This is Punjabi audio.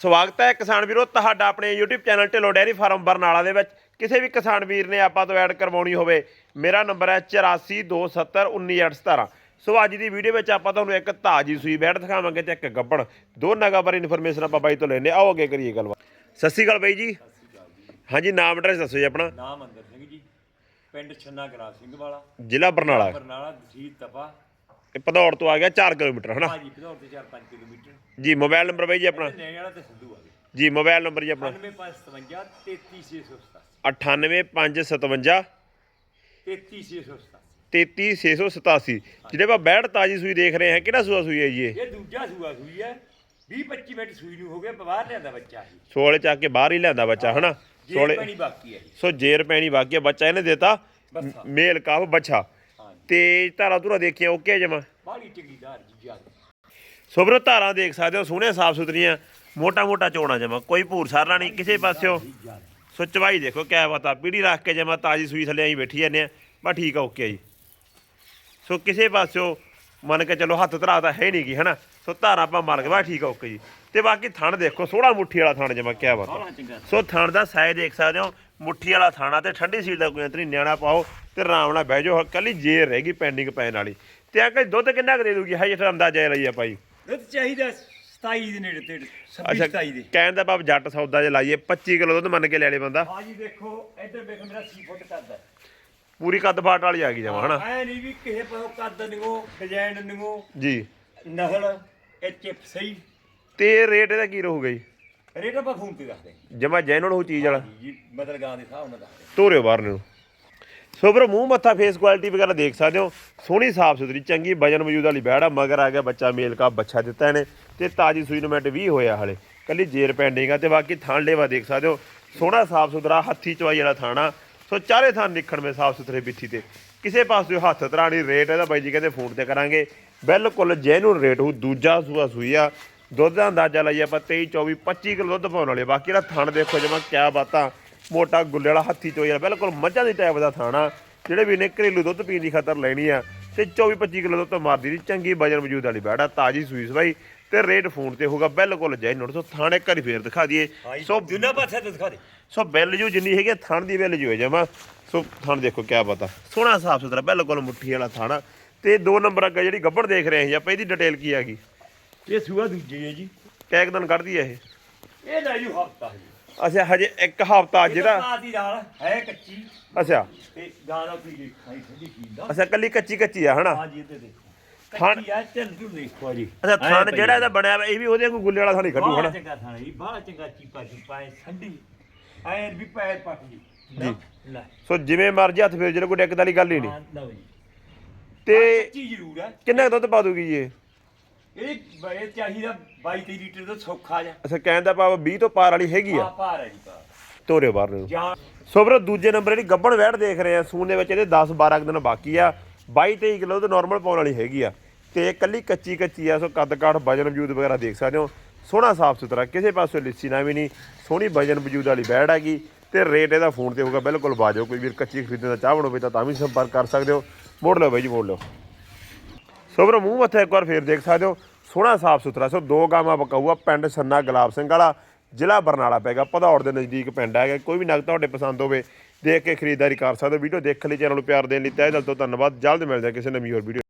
ਸਵਾਗਤ ਹੈ ਕਿਸਾਨ ਵੀਰੋ ਤੁਹਾਡਾ ਆਪਣੇ YouTube channel Dhillon dairy farm Barnala ਦੇ ਵਿੱਚ। ਕਿਸੇ ਵੀ ਕਿਸਾਨ ਵੀਰ ਨੇ ਆਪਾਂ ਤੋਂ ਐਡ ਕਰਵਾਉਣੀ ਹੋਵੇ ਮੇਰਾ ਨੰਬਰ ਹੈ 8427191817 ਸੋ ਅੱਜ ਦੀ ਵੀਡੀਓ ਵਿੱਚ ਆਪਾਂ ਤੁਹਾਨੂੰ ਇੱਕ ਤਾਜੀ ਸੂਈ ਬੈਠ ਦਿਖਾਵਾਂਗੇ ਤੇ ਇੱਕ ਗੱਬਣ ਦੋ ਨਗਾਂ ਬਾਰੇ ਇਨਫੋਰਮੇਸ਼ਨ ਆਪਾਂ ਬਾਈ ਤੋਂ ਲੈਣੇ ਆਓ ਅੱਗੇ ਕਰੀਏ ਗੱਲਬਾਤ। ਸਤਿ ਸ਼੍ਰੀ ਅਕਾਲ ਬਾਈ ਜੀ। ਹਾਂਜੀ ਨਾਮ ਐਡਰੈਸ ਦੱਸੋ ਜੀ ਆਪਣਾ। ਨਾਮ ਅੰਦਰ ਸਿੰਘ ਜੀ। ਪਿੰਡ ਛੰਨਾ ਗਰਾ ਸਿੰਘ ਵਾਲਾ। ਜ਼ਿਲ੍ਹਾ ਬਰਨਾਲਾ। ਬਰਨਾਲਾ ਤਹਿਸੀਲ ਤਪਾ। ਇਹ ਭਦੌੜ ਤੋਂ ਆ ਗਿਆ 4 ਕਿਲੋਮੀਟਰ ਹਨਾ? ਭਾਜੀ ਭਦੌੜ ਤੇ 4-5 ਕਿਲੋਮੀਟਰ। ਜੀ ਮੋਬਾਈਲ ਨੰਬਰ ਬਾਈ ਜੀ ਆਪਣਾ? ਨੈਣ ਵਾਲਾ ਤੇ ਸੰਧੂ ਆ ਗਏ ਜੀ ਮੋਬਾਈਲ ਨੰਬਰ ਜੀ ਆਪਣਾ? 9557 33687 98557 33687 33687 ਜਿਹੜੇ ਆਪਾਂ ਬੈੜ ਤਾਜੀ ਸੂਈ ਦੇਖ ਰਹੇ ਹਾਂ ਕਿਹੜਾ ਸੂਆ ਸੂਈ ਹੈ ਜੀ ਇਹ? ਇਹ ਦੂਜਾ ਸੂਆ ਸੂਈ ਹੈ। 20-25 ਮਿੰਟ ਸੂਈ ਨੂੰ ਹੋ ਗਿਆ ਬਾਹਰ ਲਿਆਂਦਾ ਬੱਚਾ ਇਹ। ਸੋਲੇ ਚੱਕ ਕੇ ਬਾਹਰ ਹੀ ਲਿਆਂਦਾ ਬੱਚਾ ਹਨਾ? ਸੋਲੇ ਪੈਣੀ ਬਾਕੀ ਹੈ ਜੀ। ਸੋ ਜੇਰ ਪੈਣੀ ਬਾਕੀ ਆ ਬੱਚਾ ਇਹਨੇ ਦਿੱਤਾ। ਮੇਲ ਕਾਫ ਬੱਚਾ ਹਾਂਜੀ ਤੇ ਧਾਰਾ ਧੁਰਾ ਦੇਖੀਆਂ ਓਕੇ ਜਮਾ? ਬਾਹਲੀ ਚੰਗੀ ਦਾਰ ਜੀ ਜਾ ਸੋ ਵੀਰੋ ਧਾਰਾਂ ਦੇਖ ਸਕਦੇ ਹੋ ਸੋਹਣੇ ਸਾਫ਼ ਸੁਥਰੀਆਂ ਮੋਟਾ ਮੋਟਾ ਚੋਣਾ ਜਮਾ ਕੋਈ ਭੂਰ ਸਾਰਨਾ ਨਹੀਂ ਕਿਸੇ ਪਾਸਿਓ ਸੋ ਚਵਾਈ ਦੇਖੋ ਕਿਆ ਬਤਾ ਪੀੜੀ ਰੱਖ ਕੇ ਜਮਾ ਤਾਜੀ ਸੂਈ ਥੱਲੇ ਆਈ ਬੈਠੀ ਜਾਂਦੇ ਆ ਬਸ ਠੀਕ ਆ ਓਕੇ ਜੀ। ਸੋ ਕਿਸੇ ਪਾਸਿਓ ਮੰਨ ਕੇ ਚਲੋ ਹੱਥ ਧਰਾ ਤਾਂ ਹੈ ਨਹੀਂ ਗੀ ਹਨਾ? ਸੋ ਧਾਰਾਂ ਆਪਾਂ ਮੰਨ ਕੇ ਬਸ ਠੀਕ ਆ ਓਕੇ ਜੀ। ਤੇ ਬਾਕੀ ਥਣ ਦੇਖੋ ਸੋਹਣਾ ਮੁੱਠੀ ਵਾਲਾ ਥਣ ਜਮਾ ਕਿਆ ਬਤਾ ਸੋ ਥਣ ਦਾ ਸਾਈਜ਼ ਦੇਖ ਸਕਦੇ ਹੋ ਮੁੱਠੀ ਵਾਲਾ ਥਾਣਾ ਤੇ ਠੰਡੀ ਸੀਲ ਦਾ ਕੋਈ ਅੰਤਰੀ ਨਿਆਣਾ ਪਾਓ ਤੇ ਆਰਾਮ ਨਾਲ ਬਹਿ ਜਾਓ ਕੱਲੀ ਜੇਰ ਰਹੇਗੀ ਪੈਂਡਿੰਗ ਪੈਣ ਵਾਲੀ। ਤੇ ਆ ਕੇ ਦੁੱਧ ਕਿੰਨਾ ਕੁ ਦੇ ਦੂਗੀ? ਹਾਈ ਜਿਹੜਾ ਅੰਦਾਜ਼ਾ ਲਈ ਆ ਭਾਈ। ਦੁੱਧ ਚਾਹੀਦਾ 27 ਦੇ ਨੇੜੇ ਤੇੜੇ 26 ਅੱਛਾ 27 ਦੇ। ਕਹਿਣ ਦਾ ਬਾਬ ਜੱਟ ਸੌਦਾ ਜੇ ਲਾਈਏ 25 ਕਿਲੋ ਦੁੱਧ ਮੰਨ ਕੇ ਲੈ ਲੇ ਬੰਦਾ। ਹਾਂ ਜੀ ਦੇਖੋ ਇੱਧਰ ਵੇਖ ਮੇਰਾ 6 ਫੁੱਟ ਕਰਦਾ ਪੂਰੀ ਕੱਦ ਬਾਟ ਵਾਲੀ ਆ ਗਈ ਜਮਾ ਹਨਾ? ਐ ਨਹੀਂ ਵੀ ਕਿਸੇ ਪਾਸੋਂ ਕੱਦ ਨਿਗੋ ਡਿਜ਼ਾਈਨ ਨਿਗੋ। ਜੀ। ਨਸਲ ਇਹ ਚਿਪ ਸਹੀ। ਤੇ ਰੇਟ ਇਹਦਾ ਕੀ ਰਹੂਗਾ ਜੀ? ਰੇਟ ਆਪਾਂ ਫੋਨ ਤੇ ਦੱਸਦੇ ਜਮਾ ਜੈਨੂਨ ਹੋ ਚੀਜ਼ ਵਾਲਾ। ਜੀ ਮਤਲਬ ਗਾਂ ਦੇ ਹਿਸਾਬ ਨਾਲ ਦੱਸਦੇ ਤੋਰਿਓ ਬਾਹਰ ਨੂੰ। ਸੋ ਵੀਰੋ ਮੂੰਹ ਮੱਥਾ ਫੇਸ ਕੁਆਲਿਟੀ ਵਗੈਰਾ ਦੇਖ ਸਕਦੇ ਹੋ। ਸੋਹਣੀ ਸਾਫ਼ ਸੁਥਰੀ ਚੰਗੀ ਵਜਨ ਮੌਜੂਦ ਵਾਲੀ ਬੈੜਾ ਮਗਰ ਆ ਗਿਆ ਬੱਚਾ ਮੇਲ ਕਾ ਬੱਚਾ ਦਿੱਤਾ ਇਹਨੇ। ਤੇ ਤਾਜੀ ਸੂਈ ਨੂੰ ਮਿੰਟ 20 ਹੋਇਆ ਹਲੇ। ਕੱਲੀ ਜੇਰ ਪੈਂਡਿੰਗ ਆ ਤੇ ਬਾਕੀ ਥਾਣ ਲੇਵਾ ਦੇਖ ਸਕਦੇ ਹੋ। ਸੋਹਣਾ ਸਾਫ਼ ਸੁਥਰਾ ਹੱਥੀ ਚਵਾਈ ਵਾਲਾ ਥਾਣਾ। ਸੋ ਚਾਰੇ ਥਾਂ ਨਿਖਣ ਮੇ ਸਾਫ਼ ਸੁਥਰੇ ਬਿੱਠੀ ਤੇ। ਕਿਸੇ ਪਾਸੇ ਹੱਥ ਤਰਾਣੀ ਰੇਟ ਇਹਦਾ ਬਾਈ ਜੀ ਕਹਿੰਦੇ ਫੋਨ ਤੇ ਕਰਾਂਗੇ। ਬਿਲਕੁਲ ਜੈਨੂਨ ਰੇਟ ਹੋ ਦੂਜਾ ਸੂਆ ਸੂਈ ਆ। ਦੁੱਧ ਦਾ ਅੰਦਾਜ਼ਾ ਲਾਈਏ ਆਪਾਂ 23 24 25 ਕਿਲੋ ਦੁੱਧ ਪਾਉਣ ਵਾਲੇ ਬਾਕੀ ਇਹਦਾ ਥਣ ਦੇਖੋ ਜਮਾ ਕਿਆ ਬਾਤਾਂ ਮੋਟਾ ਗੁੱਲੇ ਵਾਲਾ ਹੱਥੀ ਵਾਲਾ ਬਿਲਕੁਲ ਮੱਝਾਂ ਦੀ ਟਾਈਪ ਦਾ ਥਾਣਾ ਜਿਹੜੇ ਵੀ ਨੇ ਘਰੇਲੂ ਦੁੱਧ ਪੀਣ ਦੀ ਖਾਤਰ ਲੈਣੀ ਆ। ਤੇ 24 25 ਕਿਲੋ ਦੁੱਧ ਮਾਰਦੀ ਦੀ ਚੰਗੀ ਵਜਨ ਮੌਜੂਦ ਵਾਲੀ ਬੈੜਾ ਤਾਜੀ ਸੂਈ ਸਵਾਈ ਤੇ ਰੇਟ ਫੋਨ ਤੇ ਹੋਊਗਾ ਬਿਲਕੁਲ ਜੈਨੂਨ ਸੋ ਥਾਣੇ ਘਰੀ ਫੇਰ ਦਿਖਾ ਦਈਏ। ਸੋ ਜੁਨਾ ਪਾਸੇ ਤੇ ਦਿਖਾ ਦੇ। ਸੋ ਬਿੱਲ ਜੂ ਜਿੰਨੀ ਹੈਗੀ ਥਣ ਦੀ ਬਿੱਲ ਜੂ ਹੈ ਜਮਾ। ਸੋ ਥਣ ਦੇਖੋ ਕਿਆ ਪਤਾ ਸੋਹਣਾ ਸਾਫ਼ ਸੁਥਰਾ ਬਿਲਕੁਲ ਮੁੱਠੀ ਵਾਲਾ ਥਾਣਾ ਤੇ ਦੋ ਨੰਬਰ ਅੱਗੇ ਜਿਹੜੀ ਗੱਬੜ ਦੇਖ ਰਹੇ ਸੀ ਆਪਾਂ ਇਹਦੀ ਡਿਟੇਲ ਕੀ ਹੈਗੀ ਇਹ ਸੂਆ ਦੂਜੀ ਹੈ ਜੀ। ਕਿੰਨੇ ਦਿਨ ਕੱਢਦੀ ਹੈ ਇਹ। ਇਹ ਲੈ ਜੂ ਹਫਤਾ ਜੀ ਅੱਛਾ ਹਜੇ ਇੱਕ ਹਫਤਾ ਜਿਹੜਾ ਦੀ। ਦਾਲ ਹੈ ਕੱਚੀ। ਅੱਛਾ। ਤੇ ਗਾਂ ਦਾ ਪੀ ਖਾਈ ਠੰਡੀ ਖੀਂਦਾ ਅੱਛਾ ਕੱਲੀ ਕੱਚੀ ਕੱਚੀ ਆ ਹਨਾ? ਹਾਂ ਜੀ ਇੱਥੇ ਦੇਖੋ। ਥਣ- ਕੱਚੀ ਆ ਚੱਲ ਤੂੰ ਦੇਖੋ ਜੀ। ਅੱਛਾ ਥਣ ਜਿਹੜਾ ਇਹਦਾ ਬਣਿਆ ਇਹ ਵੀ ਉਹਦੇ ਕੋਈ ਗੁੱਲੇ ਵਾਲਾ ਥਣ ਹੀ ਕੱਢੂ ਬਾਹਲਾ ਹਨਾ? ਚੰਗਾ ਥਾਣਾ ਜੀ ਬਾਹਲਾ ਚੰਗਾ ਚੀਪਾ ਚੀਪਾ ਐ ਠੰਡੀ। ਐ ਵੀ ਪੈਰ ਪੱਟ ਜੀ। ਜੀ। ਲੈ। ਸੋ ਜਿਵੇਂ ਮਰਜ਼ੀ ਹੱਥ ਫੇਰ ਜਿਹੜੇ ਕੋਈ ਦਿੱਕਤ ਵਾਲੀ ਗੱਲ ਹੀ ਨਹੀਂ। ਹਾਂ ਲਓ ਜੀ। ਤੇ ਕੱਚੀ ਜ਼ਰੂਰ ਹੈ ਕਿੰਨਾ ਕੁ ਦੁੱਧ ਪਾ ਦੂਗੀ ਜੀ ਇਹ? ਇਹ ਬੜੇ ਚਾਹੀਦਾ 22 23 ਲੀਟਰ ਦਾ ਸੌਖਾ ਜਾ ਅੱਛਾ ਕਹਿਣ ਦਾ ਭਾਵ 20 ਤੋਂ ਪਾਰ ਵਾਲੀ ਹੈਗੀ ਆ? ਆ ਭਾਰ ਹੈ ਜੀ ਭਾਰ ਤੋਰਿਓ ਬਾਹਰ ਨੂੰ। ਜਾਂ ਸੋ ਵੀਰੋ ਦੂਜੇ ਨੰਬਰ ਜਿਹੜੀ ਗੱਬਣ ਵੈੜ ਦੇਖ ਰਹੇ ਆ ਸੂਨ ਦੇ ਵਿੱਚ ਇਹਦੇ 10 12 ਦਿਨ ਬਾਕੀ ਆ। 22 23 ਕਿਲੋ ਤੇ ਨਾਰਮਲ ਪਾਉਣ ਵਾਲੀ ਹੈਗੀ ਆ। ਤੇ ਕੱਲੀ ਕੱਚੀ ਕੱਚੀ ਆ ਸੋ ਕੱਦ ਕਾਠ ਵਜਨ ਵਜੂਦ ਵਗੈਰਾ ਦੇਖ ਸਕਦੇ ਹੋ। ਸੋਹਣਾ ਸਾਫ਼ ਸੁਥਰਾ ਕਿਸੇ ਪਾਸੇ ਲਿੱਸੀ ਨਾ ਵੀ ਨਹੀਂ ਸੋਹਣੀ ਵਜਨ ਵਜੂਦ ਵਾਲੀ ਬੈੜ ਹੈਗੀ। ਤੇ ਰੇਟ ਇਹਦਾ ਫੋਨ ਤੇ ਹੋਊਗਾ ਬਿਲਕੁਲ ਬਾਜੋ ਕੋਈ ਵੀਰ ਕੱਚੀ ਖਰੀਦਣ ਦਾ ਚਾਹਵਣ ਹੋਵੇ ਤਾਂ ਤਾਂ ਵੀ ਸੰਪਰਕ ਕਰ ਸਕਦੇ ਹੋ। ਮੋੜ ਲਓ ਬਾਈ ਜੀ ਮੋੜ ਲਓ। ਸੋ ਵੀਰੋ ਮੂੰਹ ਮੱਥਾ ਇੱਕ ਵਾਰ ਫੇਰ ਦੇਖ ਸਕਦੇ ਹੋ। ਸੋਹਣਾ ਸਾਫ਼ ਸੁਥਰਾ। ਸੋ ਦੋ ਗਾਵਾਂ ਬਕਾਊਆ ਪਿੰਡ ਸੰਨਾ ਗੁਲਾਬ ਸਿੰਘ ਵਾਲਾ। ਜ਼ਿਲ੍ਹਾ ਬਰਨਾਲਾ ਪੈਗਾ ਭਦੌੜ ਦੇ ਨਜ਼ਦੀਕ ਪਿੰਡ ਹੈਗਾ। ਕੋਈ ਵੀ ਨਗ ਤੁਹਾਡੇ ਪਸੰਦ ਹੋਵੇ, ਦੇਖ ਕੇ ਖਰੀਦਦਾਰੀ ਕਰ ਸਕਦੇ ਹੋ। ਵੀਡੀਓ ਦੇਖਣ ਲਈ ਚੈਨਲ ਨੂੰ ਪਿਆਰ ਦੇਣ ਲਈ ਤਹਿ ਦਿਲ ਤੋਂ ਧੰਨਵਾਦ। ਜਲਦ ਮਿਲਦੇ ਹਾਂ ਕਿਸੇ ਨਵੀਂ ਹੋਰ ਵੀਡੀਓ